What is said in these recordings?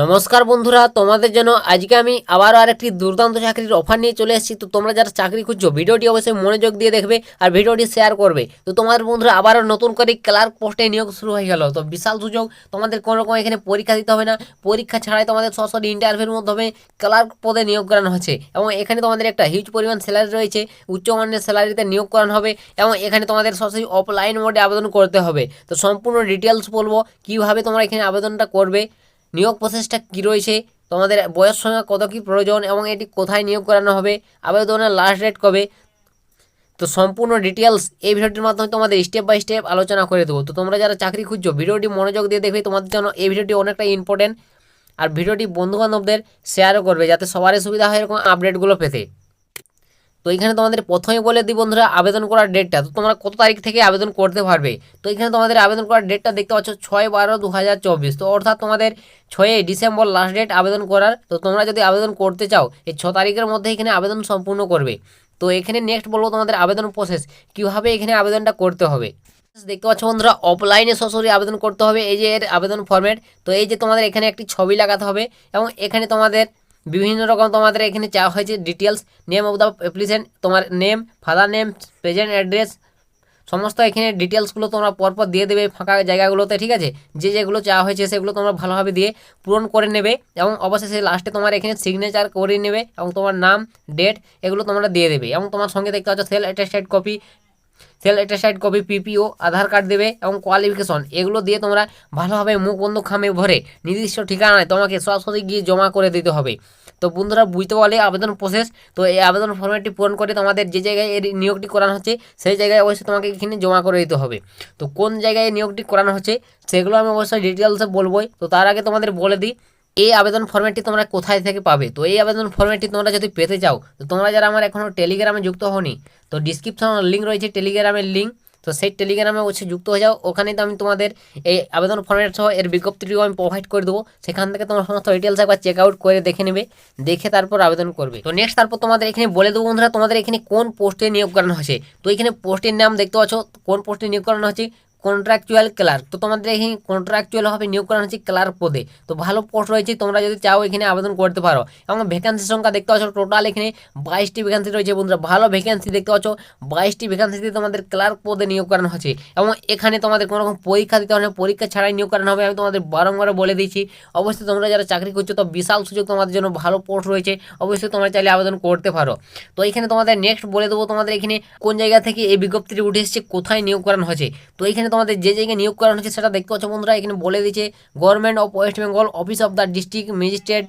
নমস্কার বন্ধুরা, তোমাদের জন্য আজকে আমি আবারও আরেকটি দুর্দান্ত চাকরির অফার নিয়ে চলে এসেছি। তো তোমরা যারা চাকরি খুঁজছো, ভিডিওটি অবশ্যই মনোযোগ দিয়ে দেখবে আর ভিডিওটি শেয়ার করবে। তো তোমাদের বন্ধুরা, আবারও নতুন করে ক্লার্ক পোস্টে নিয়োগ শুরু হয়ে গেল। তো বিশাল সুযোগ, তোমাদের কোনো রকম এখানে পরীক্ষা দিতে হবে না। পরীক্ষা ছাড়াই তোমাদের সরাসরি ইন্টারভিউর মাধ্যমে ক্লার্ক পদে নিয়োগ করানো হচ্ছে এবং এখানে তোমাদের একটা হিউজ পরিমাণ স্যালারি রয়েছে উচ্চমানের স্যালারিতে নিয়োগ করানো হবে এবং এখানে তোমাদের সরাসরি অফলাইন মোডে আবেদন করতে হবে। তো সম্পূর্ণ ডিটেলস বলব, কীভাবে তোমরা এখানে আবেদনটা করবে নিয়োগ প্রসেসটা কী রয়েছে, তোমাদের বয়স সংখ্যা কত, কী প্রয়োজন এবং এটি কোথায় নিয়োগ করানো হবে, আবেদনের লাস্ট ডেট কবে? তো সম্পূর্ণ ডিটেলস এই ভিডিওটির মাধ্যমে তোমাদের স্টেপ বাই স্টেপ আলোচনা করে দেবো। তো তোমরা যারা চাকরি খুঁজছো, ভিডিওটি মনোযোগ দিয়ে দেখবে, তোমাদের জন্য এই ভিডিওটি অনেকটা ইম্পর্টেন্ট আর ভিডিওটি বন্ধুবান্ধবদের শেয়ারও করবে, যাতে সবারই সুবিধা হয় এরকম আপডেটগুলো পেতে। তো এখানে তোমাদের প্রথমে বলে দিই বন্ধুরা, আবেদন করার ডেটটা তো তোমরা কত তারিখ থেকে আবেদন করতে পারবে? তো এখানে তোমাদের আবেদন করার ডেটটা দেখতে পাচ্ছ ছয় বারো দু হাজার চব্বিশ। তো অর্থাৎ তোমাদের ছয়ই ডিসেম্বর লাস্ট ডেট আবেদন করার। তো তোমরা যদি আবেদন করতে চাও, এই ছ তারিখের মধ্যে এখানে আবেদন সম্পূর্ণ করবে। তো এখানে নেক্সট বলব তোমাদের আবেদন প্রসেস কীভাবে এখানে আবেদনটা করতে হবে। দেখতে পাচ্ছ বন্ধুরা অফলাইনে সরাসরি আবেদন করতে হবে, এই যে এর আবেদন ফর্মেট তো এই যে তোমাদের এখানে একটি ছবি লাগাতে হবে, এবং এখানে তোমাদের বিভিন্ন রকম তোমাদের এখানে চাওয়া হয়েছে details name of the applicant তোমার name father name present address সমস্ত এখানে ডিটেলসগুলো তোমরা পরপর দিয়ে দেবে ফাঁকা জায়গাগুলোতে, ঠিক আছে? যে যেগুলো চাওয়া হয়েছে সেগুলো তোমরা ভালোভাবে দিয়ে পূরণ করে নেবে এবং অবশেষে লাস্টে তোমার এখানে সিগনেচার করে নেবে এবং তোমার নাম ডেট এগুলো তোমরা দিয়ে দেবে এবং তোমার সঙ্গে দেখতে পাচ্ছ self attested copy self attested copy PPO Aadhaar card দেবে এবং কোয়ালিফিকেশন এগুলো দিয়ে তোমরা ভালোভাবে মুখ বন্ধ খামে ভরে নির্দিষ্ট ঠিকানায় তোমাকে সরাসরি গিয়ে জমা করে দিতে হবে। তো বন্ধুরা, বুঝতে পারলে আবেদন প্রসেস তো এই আবেদন ফর্মেটটি পূরণ করে তোমাদের যে জায়গায় এর নিয়োগটি করানো হচ্ছে, সেই জায়গায় অবশ্যই তোমাকে এখানে জমা করে দিতে হবে। তো কোন জায়গায় নিয়োগটি করানো হচ্ছে, সেগুলো আমি অবশ্যই ডিটেলসে বলবোই। তো তার আগে তোমাদের বলে দিই এই আবেদন ফর্মেটটি তোমরা কোথায় থেকে পাবে? তো এই আবেদন ফর্মেটটি তোমরা যদি পেতে চাও, তো তোমরা যারা আমার এখনও টেলিগ্রামে যুক্ত হওনি, তো ডিসক্রিপশন লিঙ্ক রয়েছে টেলিগ্রামের লিঙ্ক তো সেই টেলিগ্রামে হচ্ছে যুক্ত হয়ে যাও। ওখানে তো আমি তোমাদের এই আবেদন ফর্মেট সহ এর বিজ্ঞপ্তিটিও আমি প্রোভাইড করে দেবো। সেখান থেকে তোমার সমস্ত ডিটেলস একবার চেক আউট করে দেখে নেবে, দেখে তারপর আবেদন করবে। তো নেক্সট তারপর তোমাদের এখানে বলে দেবো বন্ধুরা, তোমাদের এখানে কোন পোস্টে নিয়োগ করানো হয়েছে? তো এখানে পোস্টের নাম দেখতে পাচ্ছ, কোন পোস্টে নিয়োগ করানো হচ্ছে কন্ট্রাকচুয়াল ক্লার্ক তো তোমাদের এখানে কন্ট্রাকচুয়াল হবে, নিয়োগ করানো হচ্ছে ক্লার্ক পদে। তো ভালো পোস্ট রয়েছে, তোমরা যদি চাও এখানে আবেদন করতে পারো। এবং ভ্যাকান্সি সংখ্যা দেখতে পাচ্ছ টোটাল এখানে বাইশটি ভ্যাকান্সি রয়েছে বন্ধুরা। ভালো ভ্যাকান্সি দেখতে পাচ্ছ, বাইশটি ভ্যাকান্সিতে তোমাদের ক্লার্ক পদে নিয়োগ করানো হচ্ছে। এবং এখানে তোমাদের কোনো রকম পরীক্ষা দিতে হবে পরীক্ষা ছাড়াই নিয়োগ করানো হবে। আমি তোমাদের বারংবার বলে দিয়েছি, অবশ্যই তোমরা যারা চাকরি করছ, তো বিশাল সুযোগ তোমাদের জন্য ভালো পোস্ট রয়েছে। অবশ্যই তোমরা চাইলে আবেদন করতে পারো। তো এখানে তোমাদের নেক্সট বলে দেবো তোমাদের এখানে কোন জায়গা থেকে এই বিজ্ঞপ্তিটি উঠে এসেছে, কোথায় নিয়োগ করানো হয়েছে তো এখানে তোমাদের যে জায়গায় নিয়োগ করানো হচ্ছে সেটা দেখতে পাচ্ছ বন্ধুরা। এখানে বলে দিচ্ছে government of West Bengal office of the district magistrate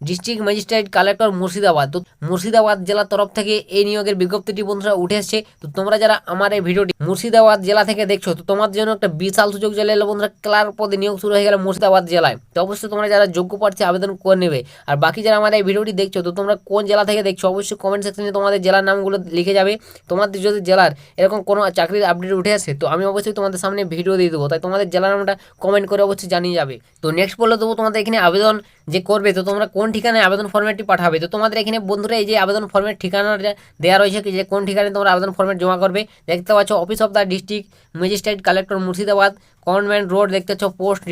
district magistrate collector Murshidabad. তো মুর্শিদাবাদ জেলার তরফ থেকে এই নিয়োগের বিজ্ঞপ্তিটি বন্ধুরা উঠে এসছে। তো তোমরা যারা আমার এই ভিডিওটি মুর্শিদাবাদ জেলা থেকে দেখছ, তো তোমার জন্য একটা বিশাল সুযোগ চলে এলো বন্ধুরা। ক্লার্ক পদে নিয়োগ শুরু হয়ে গেল মুর্শিদাবাদ জেলায়। তো অবশ্যই তোমরা যারা যোগ্য প্রার্থী আবেদন করে নেবে। আর বাকি যারা আমার এই ভিডিওটি দেখছ, তো তোমরা কোন জেলা থেকে দেখছ অবশ্যই কমেন্ট সেকশনে তোমাদের জেলার নামগুলো লিখে যাবে। তোমাদের যদি জেলার এরকম কোনো চাকরির আপডেট উঠে আসে, তো আমি অবশ্যই তোমাদের সামনে ভিডিও দিয়ে দেবো। তাই তোমাদের জেলার নামটা কমেন্ট করে অবশ্যই জানিয়ে যাবে। তো নেক্সট বলে দেবো তোমাদের এখানে আবেদন। যে করবে, তো তোমরা কোন ঠিকানায় আবেদন ফর্মেটটি পাঠাবে? তো তোমাদের এখানে বন্ধুরা এই যে আবেদন ফর্মেট ঠিকানাটা দেওয়া রয়েছে, যে কোন ঠিকানায় তোমরা আবেদন ফর্মেট জমা করবে, দেখতে পাচ্ছ office of the district magistrate collector Murshidabad government road দেখতে পাচ্ছ post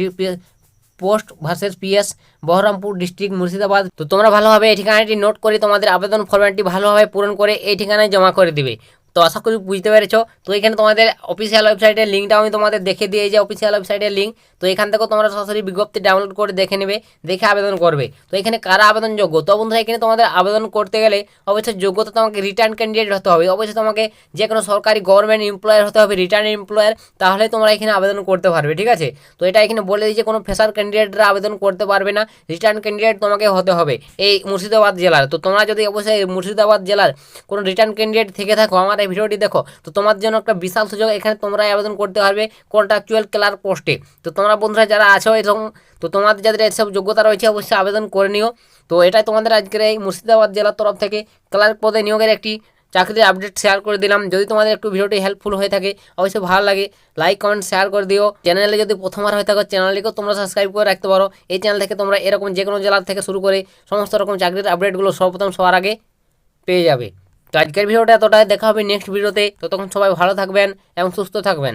post versus PS Berhampur district Murshidabad. তো তোমরা ভালোভাবে এই ঠিকানাটি নোট করে তোমাদের আবেদন ফর্মেটটি ভালোভাবে পূরণ করে এই ঠিকানায় জমা করে দিবে। তো আশা করি বুঝতে পেরেছ। তো এখানে তোমাদের অফিসিয়াল ওয়েবসাইটের লিঙ্কটা আমি তোমাদের দেখে দিয়ে যে অফিসিয়াল ওয়েবসাইটের লিঙ্ক তো এখান থেকেও তোমরা সরাসরি বিজ্ঞপ্তি ডাউনলোড করে দেখে নেবে, দেখে আবেদন করবে। তো এখানে কারা আবেদনযোগ্য? তো বন্ধুরা, এখানে তোমাদের আবেদন করতে গেলে অবশ্যই যোগ্যতা তোমাকে রিটার্ন ক্যান্ডিডেট হতে হবে। অবশ্যই তোমাকে যে কোনো সরকারি গভর্নমেন্ট এমপ্লয়ার হতে হবে রিটার্ন এমপ্লয়ার তাহলে তোমরা এখানে আবেদন করতে পারবে, ঠিক আছে? তো এটা এখানে বলে যে কোনো ফ্রেশার ক্যান্ডিডেটরা আবেদন করতে পারবে না। রিটার্ন ক্যান্ডিডেট তোমাকে হতে হবে এই মুর্শিদাবাদ জেলার। তো তোমরা যদি অবশ্যই মুর্শিদাবাদ জেলার কোনো রিটার্ন ক্যান্ডিডেট থেকে থাকো, আমার এই ভিডিওটি দেখো। তো তোমার জন্য একটা বিশাল সুযোগ, এখানে তোমরা আবেদন করতে পারবে কন্ট্রাকচুয়াল ক্লার্ক পোস্টে তো তোমরা বন্ধুরা যারা আছো এরকম, তো তোমাদের যাদের এসব যোগ্যতা রয়েছে অবশ্যই আবেদন করে নিও। তো এটাই তোমাদের আজকের এই মুর্শিদাবাদ জেলার তরফ থেকে ক্লার্ক পদে নিয়োগের একটি চাকরির আপডেট শেয়ার করে দিলাম। যদি তোমাদের একটু ভিডিওটি হেল্পফুল হয়ে থাকে, অবশ্যই ভালো লাগে লাইক কমেন্ট শেয়ার করে দিও। চ্যানেলে যদি প্রথমবার হয়ে থাকো চ্যানেলটিকেও তোমরা সাবস্ক্রাইব করে রাখতে পারো। এই চ্যানেল থেকে তোমরা এরকম যে কোনো জেলার থেকে শুরু করে সমস্ত রকম চাকরির আপডেটগুলো সর্বপ্রথম সবার আগে পেয়ে যাবে। তো আজকের ভিডিওটা এতটাই। দেখা হবে নেক্সট ভিডিওতে। ততক্ষণ সবাই ভালো থাকবেন এবং সুস্থ থাকবেন।